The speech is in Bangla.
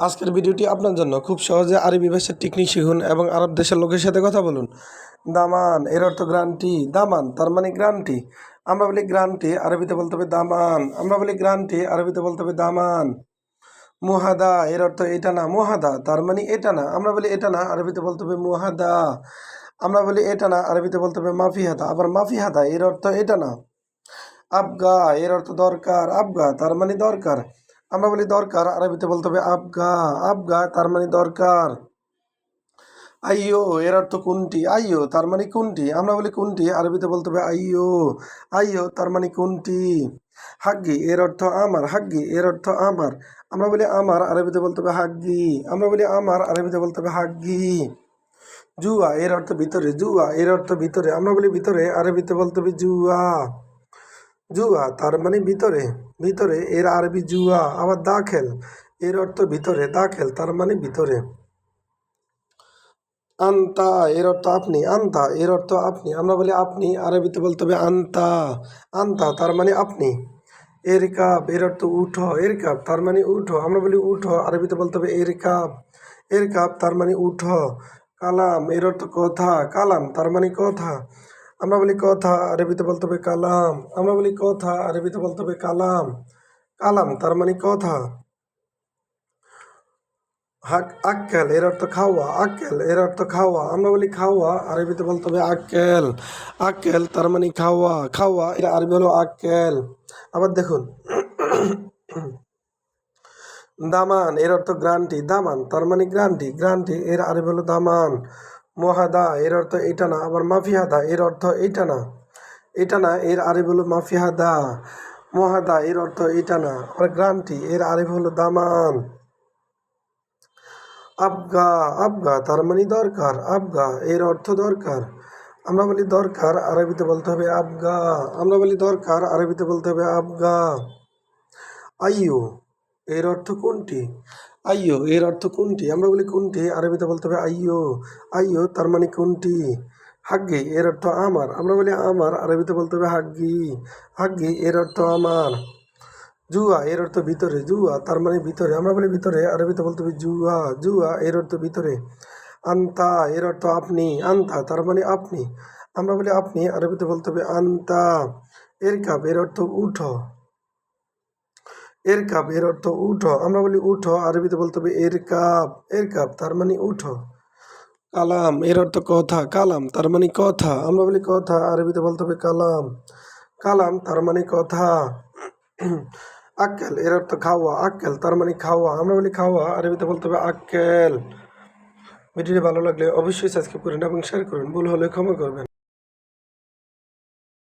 আজকের ভিডিওটি আপনার জন্য। খুব সহজে আরবি ভাষার টেকনিক শিখুন এবং আরব দেশের লোকের সাথে কথা বলুন। দামান, এর অর্থ গ্রান্টি। দামান, তার মানে গ্রান্টি। আমরা বলি গ্রান্টি, আরবিতে বলতে হবে দামান। আমরা বলি গ্রান্টি, আরবিতে বলতে হবে দামান। মুহাদা, এর অর্থ এটা না, মুহাদা, তার মানে এটা না। আমরা বলি এটা না, আরবিতে বলতে হবে মুহাদা। আমরা বলি এটা না, আরবিতে বলতে হবে মাফি হাতা আবার মাফিহাদা, এর অর্থ এটা না। আবগা এর অর্থ দরকার। আবগা তার মানে দরকার। আমরা বলি দরকার, আরবিতে বলতে হবে আবগা আবগা তার মানে দরকার। আইয়ো, এর অর্থ কোনটি? আইয়ো, তার মানে কোনটি? আমরা বলি কোনটি? আরবিতে বলতে হবে আইয়ো। আইয়ো, তার মানে কোনটি? হাগ্গি, এর অর্থ আমার। হাগ্গি, এর অর্থ আমার। আমরা বলি আমার, আরবিতে বলতে হবে হাগ্গি। আমরা বলি আমার, আরবিতে বলতে হবে হাগ্গি। জুয়া, এর অর্থ ভিতরে। জুয়া, এর অর্থ ভিতরে। আমরা বলি ভিতরে, আরবিতে বলতে হবে জুয়া। জুয়া, তার মানে ভিতরে ভিতরে, এর আরবি জুয়া, আবার দাখেল, এর অর্থ ভিতরে, দাখেল, তার মানে ভিতরে। আন্তা, এর অর্থ আপনি, আন্তা, এর অর্থ আপনি, আমরা বলি আপনি, আরবিতে বলতে হবে আন্তা আন্তা, তার মানে আপনি। এর কাপ এর অর্থ উঠো এর কাপ তার মানে উঠো, আমরা বলি উঠো, আরবিতে বলতে হবে এর কাপ এর কাপ তার মানে উঠো। কালাম, এর অর্থ কথা, কালাম, তার মানে কথা। আমরা বলি কথা আরবিতে বলতে হবে কালাম। আমরা বলি কথা আরবিতে বলতে হবে কালাম। কালাম, তার মানে কথা। হাক, আক্কেল, এর অর্থ খাওয়া। আক্কেল, এর অর্থ খাওয়া। আমরা বলি খাওয়া আরবিতে বলতে হবে আক্কেল। আক্কেল, তার মানে খাওয়া। খাওয়া এটা আরবি হলো আক্কেল। আবার দেখুন। দামান, এর অর্থ গ্রান্টি। দামান, তার মানে গ্রান্টি। গ্রান্টি, এর আরবি হলো দামান। মহাদা, এর অর্থ এটা না। আবার মাফিহাদা, এর অর্থ এটা না। এটা না, এর আরবি হলো মাফিহাদা। মহাদা, এর অর্থ এটা না। আবার গ্রামটি, এর আরবি হলো দামান। আবগা আবগা, তার মানে দরকার। আবগা, এর অর্থ দরকার। আমরা বলি দরকার, আরবিতে বলতে হবে আবগা। আমরা বলি দরকার, আরবিতে বলতে হবে আবগা। আইয়ো, এর অর্থ কোনটি? আইয়ো, এর অর্থ কোনটি? আমরা বলি কোনটি? আরবিতে বলতে হবে আইয়ো। আইয়ো তার মানে কোনটি? হাগ্গি, এর অর্থ আমার। আমরা বলি আমার, আরবিতে বলতে হবে হাগ্গি। হাগ্গি, এর অর্থ আমার। জুয়া, এর অর্থ ভিতরে। জুয়া, তার মানে ভিতরে। আমরা বলি ভিতরে, আরবিতে বলতে হবে জুয়া। জুয়া, এর অর্থ ভিতরে। আন্তা, এর অর্থ আপনি। আন্তা, তার মানে আপনি। আমরা বলি আপনি, আরবিতে বলতে হবে আন্তা। এর কাপ, এর অর্থ উঠো। এর কাপ, এর অর্থ উঠো। আমরা বলি উঠো, আরবিতে বলতে হবে এর কাপ এর কাপ, তার মানে উঠো। কালাম, এর অর্থ কথা, কালাম, তার মানে কথা। আমরা বলি কথা, আরবিতে বলতে হবে কালাম। কালাম, তার মানে কথা। আক্কেল, এর অর্থ খাওয়া, আক্কেল, তার মানে খাওয়া। আমরা বলি খাওয়া, আরবিতে বলতে হবে আক্কেল। ভিডিওটি ভালো লাগলে অবশ্যই সাবস্ক্রাইব করুন এবং শেয়ার করুন। ভুল হলে ক্ষমা করবেন।